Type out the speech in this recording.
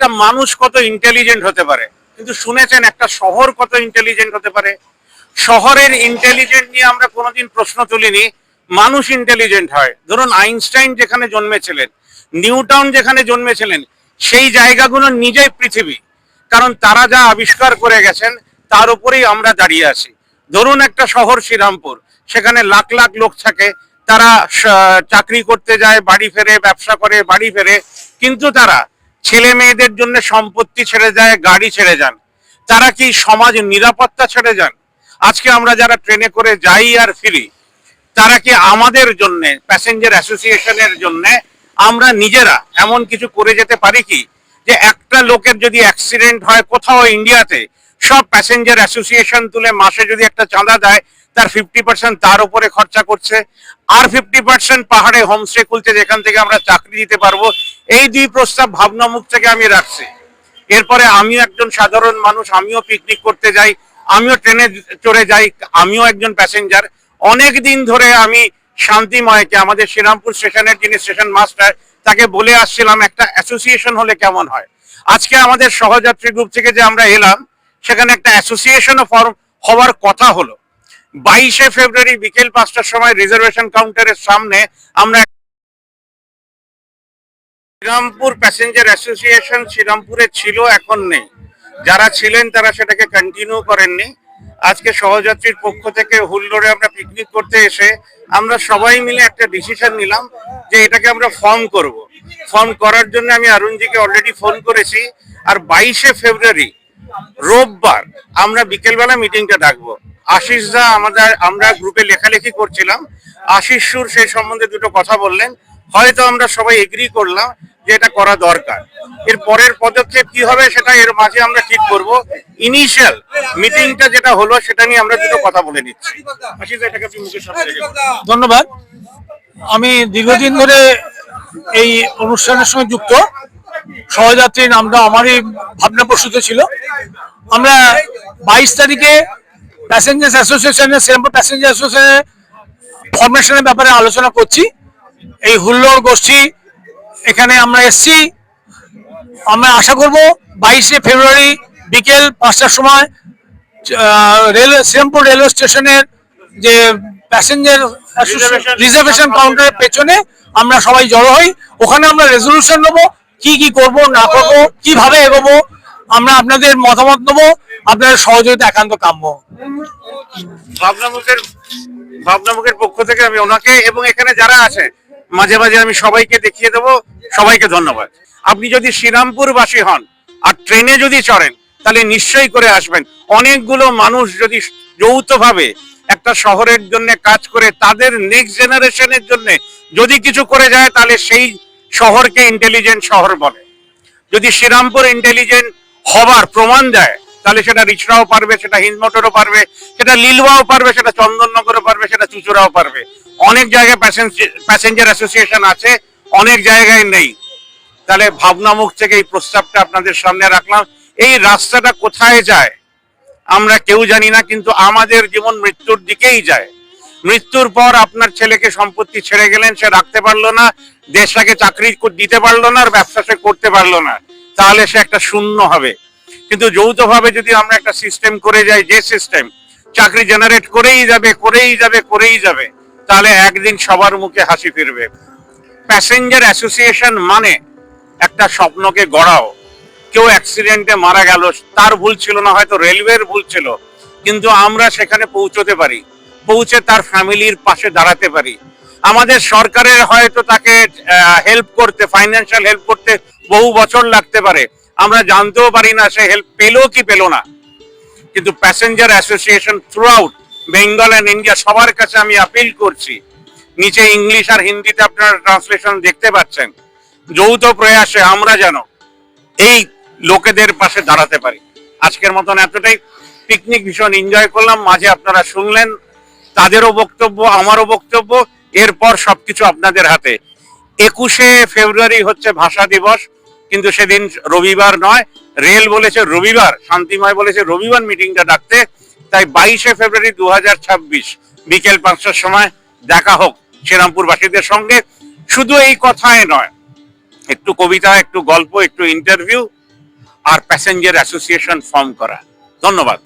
একটা মানুষ কত ইন্টেলিজেন্ট হতে পারে? কিন্তু শুনেছেন একটা শহর কত ইন্টেলিজেন্ট হতে পারে? শহরের ইন্টেলিজেন্ট নিয়ে আমরা কোনোদিন প্রশ্ন তুলিনি, মানুষ ইন্টেলিজেন্ট হয়। ধরুন আইনস্টাইন যেখানে জন্মেছিলেন নিউটাউন যেখানে জন্মেছিলেন, সেই জায়গাগুলো নিজেই পৃথিবী। কারণ তারা যা আবিষ্কার করে গেছেন, তার উপরেই আমরা দাঁড়িয়ে আছি। ধরুন একটা শহর শ্রীরামপুর, সেখানে লাখ লাখ লোক থাকে, তারা চাকরি করতে যায়, বাড়ি ফেরে, ব্যবসা করে, বাড়ি ফেরে, কিন্তু তারা ছেলে মেয়েদের জন্য সম্পত্তি ছেড়ে যায়, গাড়ি ছেড়ে যান। তারা কি সমাজ নিরাপত্তা ছেড়ে যান? আজকে আমরা যারা ট্রেনে করে যাই আর ফিরি, তারা কি আমাদের জন্য প্যাসেঞ্জার অ্যাসোসিয়েশনের জন্য আমরা নিজেরা এমন কিছু করে যেতে পারি কি? যে একটা লোকের যদি অ্যাক্সিডেন্ট হয় কোথাও ইন্ডিয়াতে সব প্যাসেঞ্জার অ্যাসোসিয়েশন তুলে মাসে যদি একটা চাঁদা দেয় তার ফিফটি পার্সেন্ট তার উপরে খরচা করছে। আর ফিফটি পার্সেন্ট পাহাড়ে হোমস্টে খুলছে, যেখান থেকে আমরা চাকরি দিতে পারব। এই দুই প্রস্তাব ভাবনা মুখ থেকে আমি রাখছি। এরপরে আমিও একজন সাধারণ মানুষ, আমিও পিকনিক করতে যাই, আমিও ট্রেনে চড়ে যাই, আমিও একজন প্যাসেঞ্জার অনেক দিন ধরে আমি শান্তিময়কে, আমাদের শ্রীরামপুর স্টেশনের যিনি স্টেশন মাস্টার, তাকে বলে আসছিলাম, একটা অ্যাসোসিয়েশন হলে কেমন হয়? আজকে আমাদের সহযাত্রী গ্রুপ থেকে যে আমরা এলাম, সেখানে একটা অ্যাসোসিয়েশনও ফর্ম হওয়ার কথা হলো। বাইশে ফেব্রুয়ারি বিকেল পাঁচটার সময় রিজার্ভেশন কাউন্টারের সামনে আমরা শ্রীরামপুর প্যাসেঞ্জার অ্যাসোসিয়েশন শ্রীরামপুরে ছিল, এখন নেই। যারা ছিলেন তারা সেটাকে কন্টিনিউ করেননি। আজকে সহযাত্রীর পক্ষ থেকে হুল্লোড়ে আমরা পিকনিক করতে এসে আমরা সবাই মিলে একটা ডিসিশন নিলাম যে এটাকে আমরা ফর্ম করব। ফর্ম করার জন্য আমি অরুণজিকে অলরেডি ফোন করেছি। আর বাইশে ফেব্রুয়ারি রোববার আমরা বিকেলবেলা মিটিংটা ডাকবো। আশিস দা আমাদের, আমরা গ্রুপে লেখালেখি করছিলাম। আশিস সুর সেই সম্বন্ধে দুটো কথা বললেন। হয়তো আমরা সবাই এগ্রি করলাম যে এটা করা দরকার। এর পরের পদক্ষেপ কি হবে সেটা এর মাঝে আমরা ঠিক করব। ইনিশিয়াল মিটিংটা যেটা হলো সেটা নিয়ে আমরা দুটো কথা বলে নিচ্ছি। ধন্যবাদ। আমি দীর্ঘদিন ধরে এই অনুষ্ঠানের সঙ্গে যুক্ত। সহযাত্রী নামটা আমারই ভাবনা প্রসূত ছিল। আমরা বাইশ তারিখে প্যাসেঞ্জার্স অ্যাসোসিয়েশনের শ্রীরামপুর প্যাসেঞ্জার অ্যাসোসিয়েশনের ফরমেশনের ব্যাপারে আলোচনা করছি। এই হুল্লোড় গোষ্ঠী এখানে আমরা এসছি। আমরা আশা করব বাইশে ফেব্রুয়ারি বিকেল পাঁচটার সময় রেল, শ্রীরামপুর রেলওয়ে স্টেশনের যে প্যাসেঞ্জার রিজার্ভেশন কাউন্টারের পেছনে আমরা সবাই জড়ো হই। ওখানে আমরা রেজলিউশন নেব, কি কি করব, না করব, কীভাবে এগোবো, আমরা আপনাদের মতামত নেব। আপনাদের সহযোগিতা একান্ত কাম্য। ভাবনামুখের ভাবনামুখের পক্ষ থেকে আমি ওনাকে এবং এখানে যারা আছে, মাঝে মাঝে আমি সবাইকে দেখিয়ে দেবো। সবাইকে ধন্যবাদ। আপনি যদি শ্রীরামপুরবাসী হন আর ট্রেনে যদি চড়েন, তাহলে নিশ্চয়ই করে আসবেন। অনেকগুলো মানুষ যদি যৌথভাবে একটা শহরের জন্য কাজ করে, তাদের নেক্সট জেনারেশনের জন্য যদি কিছু করে যায়, তাহলে সেই শহরকে ইন্টেলিজেন্ট শহর বলে। যদি শ্রীরামপুর ইন্টেলিজেন্ট হবার প্রমাণ দেয় তাহলে সেটা রিচরাও পারবে, সেটা হিন্দমোটরও পারবে, সেটা লিলুয়াও পারবে, সেটা চন্দননগরও পারবে, সেটা চুচুড়াও পারবে। অনেক জায়গায় প্যাসেঞ্জার অ্যাসোসিয়েশন আছে, অনেক জায়গায় নেই। তাহলে ভাবনামুখ থেকে এই প্রস্তাবটা আপনাদের সামনে রাখলাম। এই রাস্তাটা কোথায় যায়, আমরা কেউ জানি না, কিন্তু আমাদের জীবন মৃত্যুর দিকেই যায়। মৃত্যুর পর আপনার ছেলেকে সম্পত্তি ছেড়ে গেলেন, সে রাখতে পারল না, দেশটাকে চাকরি দিতে পারল না, আর ব্যবসা সে করতে পারল না। তাহলে সে একটা শূন্য হবে। কিন্তু যৌথভাবে যদি আমরা একটা সিস্টেম করে যাই, যে সিস্টেম চাকরি জেনারেট করেই যাবে করেই যাবে করেই যাবে, তাহলে একদিন সবার মুখে হাসি ফিরবে। প্যাসেঞ্জার অ্যাসোসিয়েশন মানে একটা স্বপ্নকে গড়াও। কেউ অ্যাক্সিডেন্টে মারা গেল, তার ভুল ছিল না, হয়তো রেলওয়ের ভুল ছিল, কিন্তু আমরা সেখানে পৌঁছতে পারি, পৌঁছে তার ফ্যামিলির পাশে দাঁড়াতে পারি। আমাদের সরকারের হয়তো তাকে হেল্প করতে ফাইন্যান্সিয়াল হেল্প করতে বহু বছর লাগতে পারে আমরা জানতেও পারি না, সে হেল্প পেল কি পেল না। কিন্তু passenger association throughout Bengal and India সবার কাছে আমি আপিল করছি। নিচে ইংলিশ আর হিন্দিতে আপনারা ট্রান্সলেশন দেখতে পাচ্ছেন। যৌথ প্রয়াসে আমরা যেন এই লোকেদের পাশে দাঁড়াতে পারি। আজকের মতন এতটাই। পিকনিক ভীষণ এনজয় করলাম। মাঝে আপনারা শুনলেন, তাদেরও বক্তব্য, আমারও বক্তব্য। এরপর সবকিছু আপনাদের হাতে। একুশে ফেব্রুয়ারি হচ্ছে ভাষা দিবস। কিন্তু সেদিন রবিবার নয়, রেল বলেছে রবিবার, শান্তিময় বলেছে রবিবার মিটিংটা ডাকতে। তাই বাইশে ফেব্রুয়ারি দু হাজার ছাব্বিশ বিকেল পাঁচটার সময় দেখা হোক শ্রীরামপুরবাসীদের সঙ্গে। শুধু এই কথায় নয়, একটু কবিতা, একটু গল্প, একটু ইন্টারভিউ আর প্যাসেঞ্জার অ্যাসোসিয়েশন ফর্ম করা। ধন্যবাদ।